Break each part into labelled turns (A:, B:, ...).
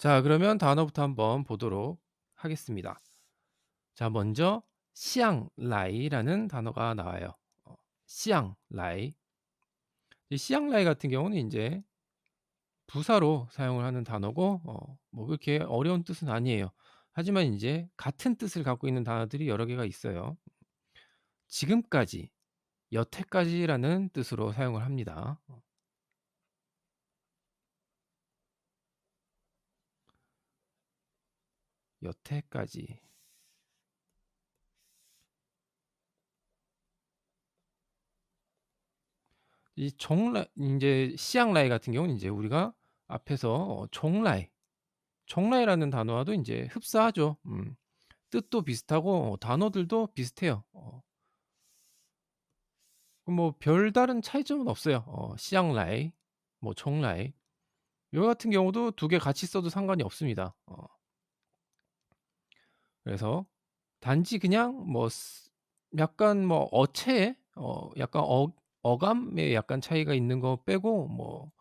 A: 자, 그러면 단어부터 한번 보도록 하겠습니다. 자, 먼저 시앙라이라는 단어가 나와요. 어, 시앙라이. 이 시앙라이 같은 경우는 이제 부사로 사용을 하는 단어고 어, 뭐 그렇게 어려운 뜻은 아니에요. 하지만 이제 같은 뜻을 갖고 있는 단어들이 여러 개가 있어요. 지금까지, 여태까지라는 뜻으로 사용을 합니다. 어. 여태까지. 이 종라 인제 시앙라이 같은 경우는 인제 우리가 앞에서 어 종라이, 종라이라는 단어와도 인제 흡사하죠. 음. 뜻도 비슷하고 어 단어들도 비슷해요. 어. 뭐 별다른 차이점은 없어요. 어 시앙라이, 뭐 종라이. 요 같은 경우도 두개 같이 써도 상관이 없습니다. 어. 그래서 단지 그냥 뭐 쓰 약간 뭐 어체에 어 약간 어 어감에 약간 차이가 있는 거 빼고 뭐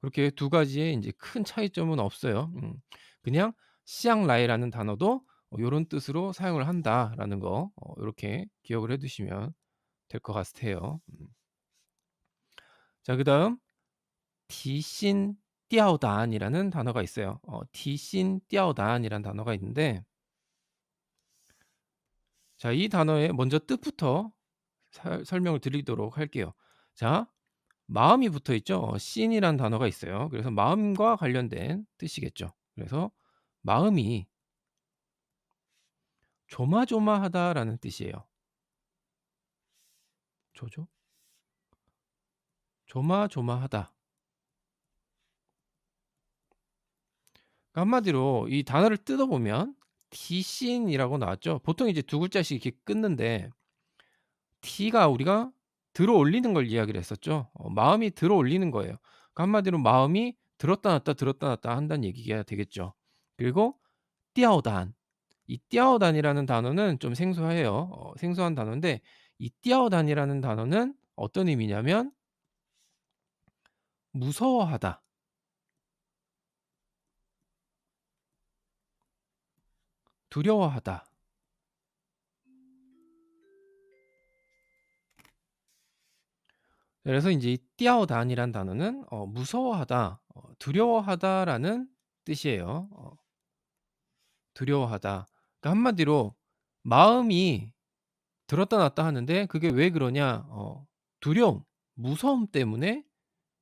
A: 그렇게 두 가지의 인제 큰 차이점은 없어요. 음. 그냥 시앙라이라는 단어도 어 요런 뜻으로 사용을 한다라는 거 어 요렇게 기억을 해 두시면 될 것 같아요. 음. 자, 그다음 디신 띠아오단이라는 단어가 있어요. 어 디신 띠아오단이라는 단어가 있는데 자, 이 단어의 먼저 뜻부터 살 설명을 드리도록 할게요. 자, 마음이 붙어 있죠. 어 신이라는 단어가 있어요. 그래서 마음과 관련된 뜻이겠죠. 그래서 마음이 조마조마하다라는 뜻이에요. 조조? 조마조마하다. 한마디로 이 단어를 뜯어보면 디신이라고 나왔죠. 보통 이제 두 글자씩 이렇게 끊는데 T가 우리가 들어 올리는 걸 이야기를 했었죠. 어 마음이 들어 올리는 거예요. 그 한마디로 마음이 들었다 놨다 들었다 놨다 한다는 얘기가 되겠죠. 그리고 띠아오단. 이 띠아오단이라는 단어는 좀 생소해요. 어 생소한 단어인데 이 띠아오단이라는 단어는 어떤 의미냐면 무서워하다. 두려워하다. 그래서 인제 이 띠아오단이란 단어는 어 무서워하다, 어 두려워하다라는 뜻이에요. 어. 두려워하다. 그러니까 한마디로 마음이 들었다 놨다 하는데 그게 왜 그러냐? 어 두려움, 무서움 때문에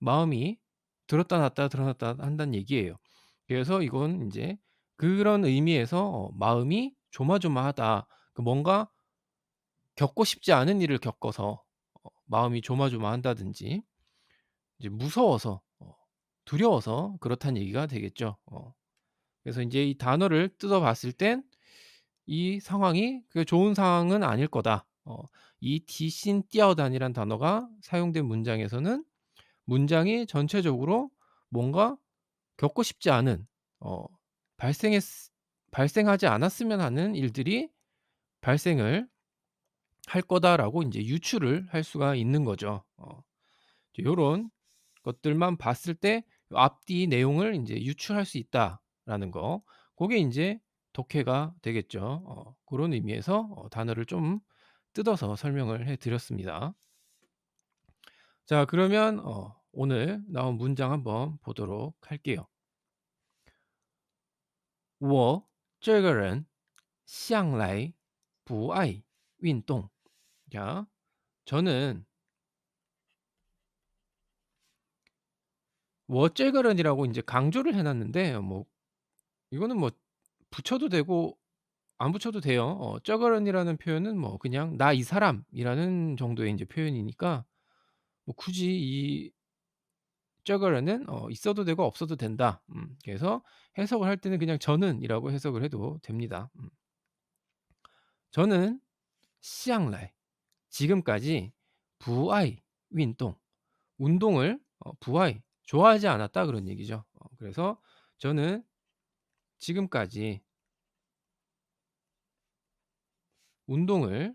A: 마음이 들었다 놨다 들었다 놨다 한다는 얘기예요. 그래서 이건 인제 그런 의미에서 어 마음이 조마조마하다. 그 뭔가 겪고 싶지 않은 일을 겪어서 어 마음이 조마조마한다든지 이제 무서워서 어 두려워서 그렇다는 얘기가 되겠죠. 어. 그래서 인제 이 단어를 뜯어 봤을 땐 이 상황이 그렇게 좋은 상황은 아닐 거다. 어이 디신 띠아오단이란 단어가 사용된 문장에서는 문장이 전체적으로 뭔가 겪고 싶지 않은 어 발생했 발생하지 않았으면 하는 일들이 발생을 할 거다라고 인제 유추를 할 수가 있는 거죠. 어. 요런 것들만 봤을 때 앞뒤 내용을 인제 유추할 수 있다라는 거. 고게 인제 독해가 되겠죠. 어 고런 의미에서 어 단어를 좀 뜯어서 설명을 해 드렸습니다. 자, 그러면 어 오늘 나온 문장 한번 보도록 할게요. 我这个人向来不爱运动. 자, 저는 我这个人이라고 인제 강조를 해 놨는데 뭐 이거는 뭐 붙여도 되고 안 붙여도 돼요. 어 这个人이라는 표현은 뭐 그냥 '나 이 사람.'이라는 정도의 인제 표현이니까 뭐 굳이 이 십자가라는 어, 있어도 되고 없어도 된다. 음, 그래서 해석을 할 때는 그냥 저는이라고 해석을 해도 됩니다. 음. 저는 시앙라이 지금까지 부아이 윈동 운동을 어, 부아이 좋아하지 않았다 그런 얘기죠. 어, 그래서 저는 지금까지 운동을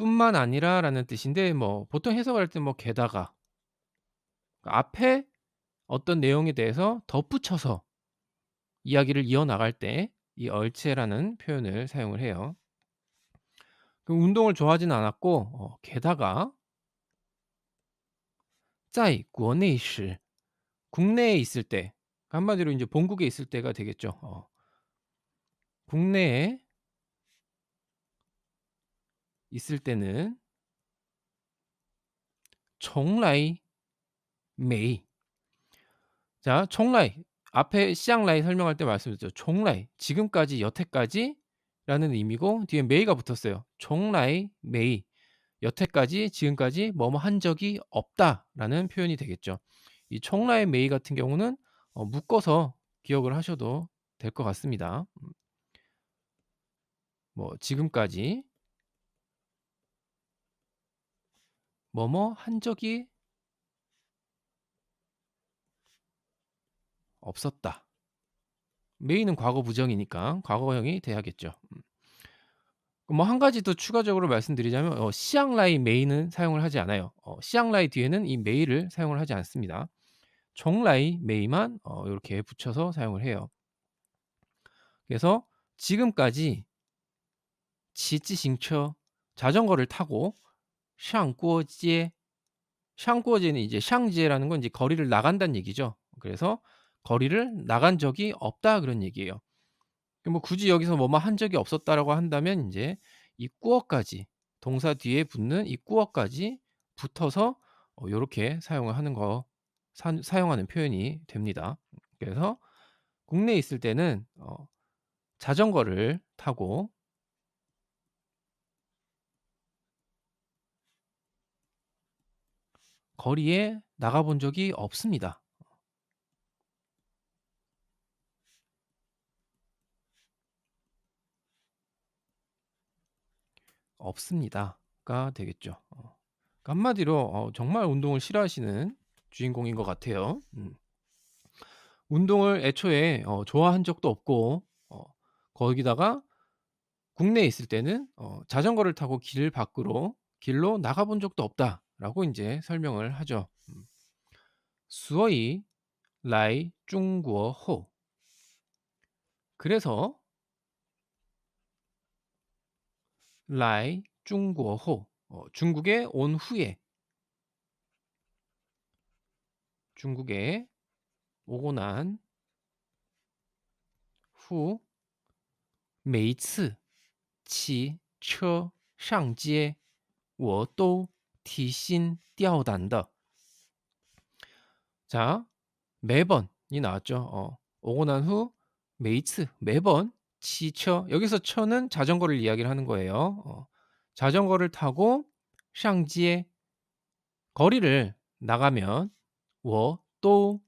A: 뿐만 아니라라는 뜻인데 뭐 보통 해석할 때 뭐 게다가 앞에 어떤 내용에 대해서 덧붙여서 이야기를 이어나갈 때 이 얼체라는 표현을 사용을 해요. 그 운동을 좋아하진 않았고 어, 게다가 在国内时 국내에 있을 때 한마디로 이제 본국에 있을 때가 되겠죠. 어. 국내에 있을 때는 정라이 메이. 자 정라이. 앞에 시앙라이 설명할 때 말씀드렸죠. 정라이. 지금까지 여태까지 라는 의미고 뒤에 메이가 붙었어요. 정라이 메이. 여태까지 지금까지 뭐뭐 한 적이 없다라는 표현이 되겠죠. 이 청라의 메이 같은 경우는 어, 묶어서 기억을 하셔도 될 것 같습니다. 음. 뭐 지금까지 뭐뭐 한 적이 없었다. 메이는 과거 부정이니까 과거형이 돼야겠죠. 음. 뭐한 가지 더 추가적으로 말씀드리자면 어 시앙라이 메이는 사용을 하지 않아요. 어 시앙라이 뒤에는 이 메이를 사용을 하지 않습니다. 종라이 메이만 어 요렇게 붙여서 사용을 해요. 그래서 지금까지 지지싱처 자전거를 타고 샹꼬지에 샹꼬지는 이제 샹지에라는 건 이제 거리를 나간다는 얘기죠. 그래서 거리를 나간 적이 없다 그런 얘기예요. 뭐 굳이 여기서 뭐뭐 한 적이 없었다라고 한다면 이제 이 꾸어까지 동사 뒤에 붙는 이 꾸어까지 붙어서 어 요렇게 사용을 하는 거 사, 사용하는 표현이 됩니다. 그래서 국내에 있을 때는 어 자전거를 타고 거리에 나가 본 적이 없습니다. 없습니다가 되겠죠. 어. 그러니까 한마디로 어, 정말 운동을 싫어하시는 주인공인 것 같아요. 음. 운동을 애초에 어, 좋아한 적도 없고 어, 거기다가 국내에 있을 때는 어, 자전거를 타고 길 밖으로 길로 나가본 적도 없다 라고 이제 설명을 하죠. 음. 所以来中国后 그래서 来中国后 어, 중국에 온 후에 중국에 오고 난 후, 每一次骑车上街我都 티신 뛰어단다. 자, 매번이 나왔죠. 어, 오고 난 후 메이츠 매번 지쳐 여기서 쳐는 자전거를 이야기를 하는 거예요. 어, 자전거를 타고 샹지의 거리를 나가면 워 또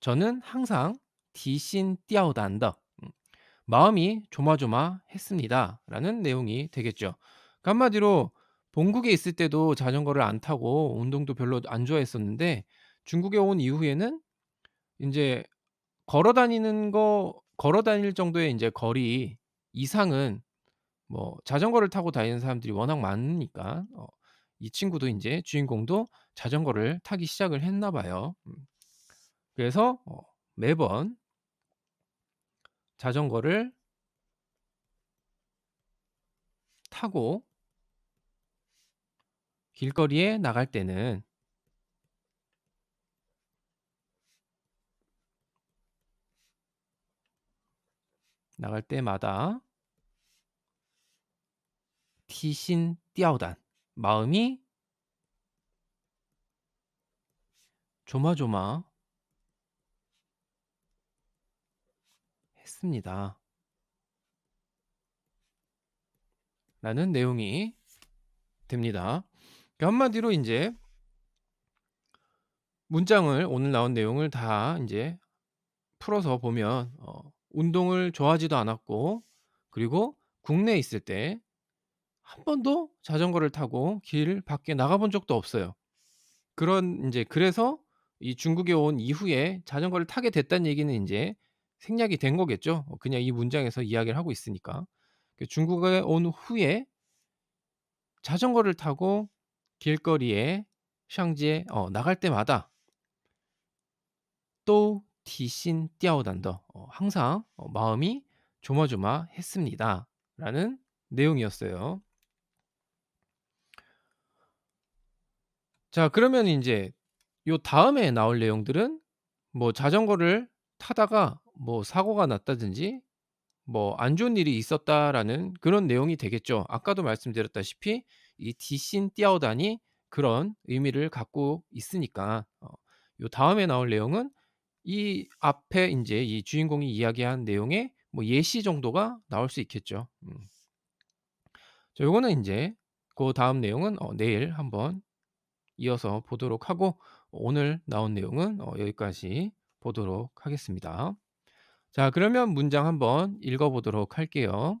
A: 저는 항상 디신 뛰어단다. 음, 마음이 조마조마했습니다. 라는 내용이 되겠죠. 그 한마디로 본국에 있을 때도 자전거를 안 타고 운동도 별로 안 좋아했었는데 중국에 온 이후에는 인제 걸어 다니는 거 걸어 다닐 정도의 인제 거리 이상은 뭐 자전거를 타고 다니는 사람들이 워낙 많으니까 어 이 친구도 인제 주인공도 자전거를 타기 시작을 했나 봐요. 음. 그래서 어 매번 자전거를 타고 길거리에 나갈 때는 나갈 때마다 티신 띄어단 마음이 조마조마 했습니다. 라는 내용이 됩니다. 그러니까 한마디로 이제 문장을 오늘 나온 내용을 다 인제 풀어서 보면 어 운동을 좋아하지도 않았고 그리고 국내에 있을 때한 번도 자전거를 타고 길 밖에 나가 본 적도 없어요. 그런 인제 그래서 이 중국에 온 이후에 자전거를 타게 됐다는 얘기는 인제 생략이 된 거겠죠. 어 그냥 이 문장에서 이야기를 하고 있으니까. 그 중국에 온 후에 자전거를 타고 길거리에 샹지에 어 나갈 때마다 또 티신 띠아오단더 어 항상 어 마음이 조마조마했습니다.'라는 내용이었어요. 자 그러면 인제 요 다음에 나올 내용들은 뭐 자전거를 타다가 뭐 사고가 났다든지 뭐 안 좋은 일이 있었다라는 그런 내용이 되겠죠. 아까도 말씀드렸다시피 이 티신 띠아오단이 그런 의미를 갖고 있으니까 어 요 다음에 나올 내용은 이 앞에 인제 이 주인공이 이야기한 내용의 뭐 예시 정도가 나올 수 있겠죠. 음. 자 요거는 인제 고 다음 내용은 어 내일 한번 이어서 보도록 하고 오늘 나온 내용은 어 여기까지 보도록 하겠습니다. 자 그러면 문장 한번 읽어 보도록 할게요.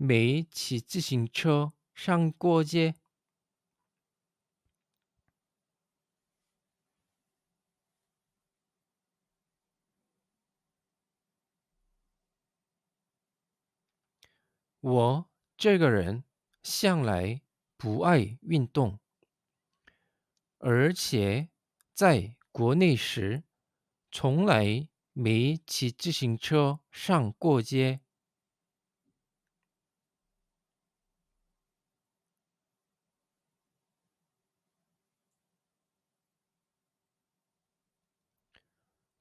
A: 没骑自行车上过街。我这个人向来不爱运动，而且在国内时从来没骑自行车上过街。